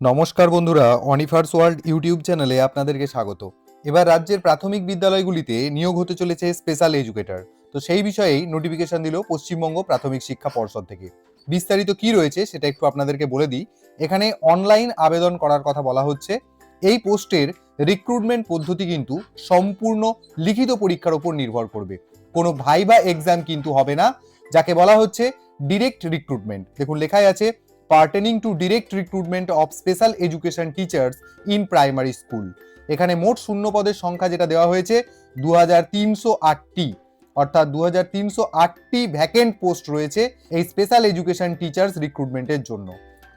নমস্কার বন্ধুরা অনিফার্স world YouTube চ্যানেলে আপনাদেরকে স্বাগত। এবার রাজ্যের প্রাথমিক বিদ্যালয়গুলিতে নিয়োগ হতে চলেছে স্পেশাল এডুকেটর তো সেই বিষয়েই নোটিফিকেশন দিল পশ্চিমবঙ্গ প্রাথমিক শিক্ষা পর্ষদ থেকে। বিস্তারিত কি রয়েছে সেটা একটু আপনাদেরকে বলে দিই। এখানে অনলাইন আবেদন করার কথা বলা হচ্ছে। এই পোস্টের রিক্রুটমেন্ট পদ্ধতি কিন্তু সম্পূর্ণ লিখিত পরীক্ষার উপর নির্ভর করবে। কোনো ভাইবা এক্সাম কিন্তু হবে না, যাকে বলা হচ্ছে ডিরেক্ট রিক্রুটমেন্ট দেখুন, লেখাই আছে pertaining to direct recruitment of special education teachers in primary school এখানে মোট শূন্য পদের সংখ্যা যেটা দেওয়া হয়েছে দু হাজার তিনশো আটটি। অর্থাৎ দু হাজার তিনশো আটটি ভ্যাকেন্ট পোস্ট রয়েছে এই স্পেশাল এডুকেশন টিচার্স রিক্রুটমেন্টের জন্য।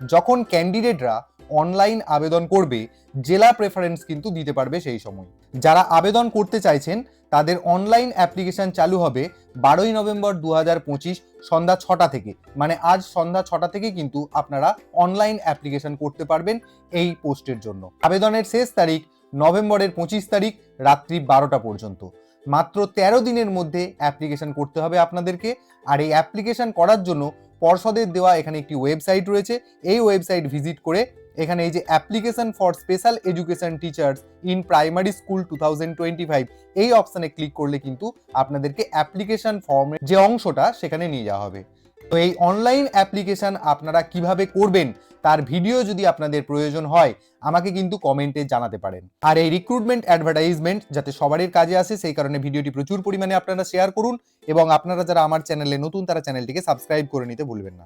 যখন ক্যান্ডিডেটরা অনলাইন আবেদন করবে, জেলা প্রেফারেন্স কিন্তু দিতে পারবে সেই সময়। যারা আবেদন করতে চাইছেন, তাদের অনলাইন অ্যাপ্লিকেশন চালু হবে বারোই নভেম্বর দু হাজার পঁচিশ সন্ধ্যা ছটা থেকে। মানে আজ সন্ধ্যা ছটা থেকে কিন্তু আপনারা অনলাইন অ্যাপ্লিকেশন করতে পারবেন এই পোস্টের জন্য। আবেদনের শেষ তারিখ নভেম্বরের পঁচিশ তারিখ রাত্রি বারোটা পর্যন্ত। মাত্র তেরো দিনের মধ্যে অ্যাপ্লিকেশন করতে হবে আপনাদেরকে। আর এই অ্যাপ্লিকেশন করার জন্য পর্ষদের দেওয়া এখানে একটি ওয়েবসাইট রয়েছে। এই ওয়েবসাইট ভিজিট করে এখানে এই যে application for special education teachers in primary school two thousand twenty five এই অপশানে ক্লিক করলে কিন্তু আপনাদেরকে অ্যাপ্লিকেশন ফর্মের যে অংশটা সেখানে নিয়ে যাওয়া হবে। তো এই অনলাইন অ্যাপ্লিকেশন আপনারা কীভাবে করবেন, তার ভিডিও যদি আপনাদের প্রয়োজন হয়, আমাকে কিন্তু কমেন্টে জানাতে পারেন। আর এই রিক্রুটমেন্ট অ্যাডভার্টাইজমেন্ট যাতে সবারই কাজে আসে, সেই কারণে ভিডিওটি প্রচুর পরিমাণে আপনারা শেয়ার করুন এবং আপনারা যারা আমার চ্যানেলে নতুন, তারা চ্যানেলটিকে সাবস্ক্রাইব করে নিতে ভুলবেন না।